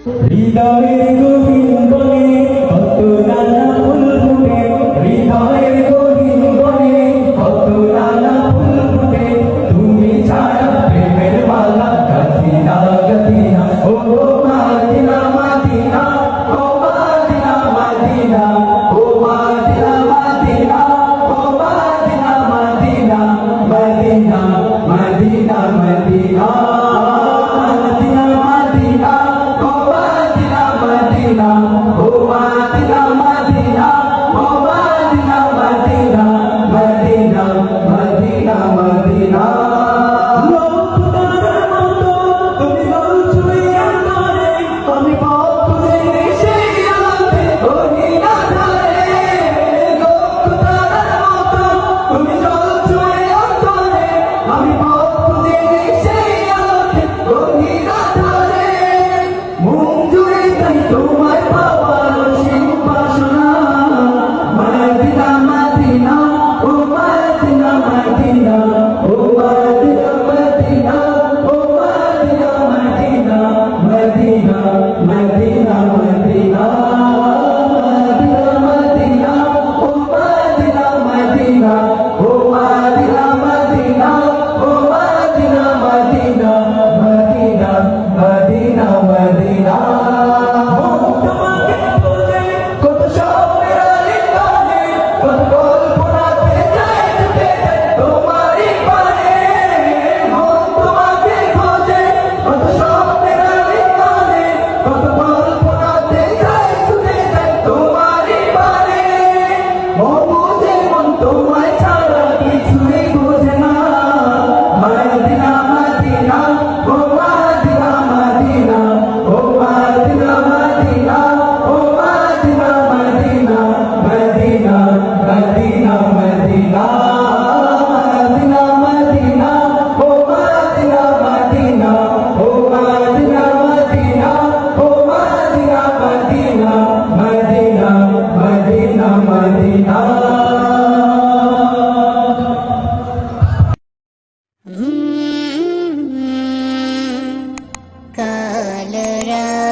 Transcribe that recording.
হৃদয়ের বনে কত নানা color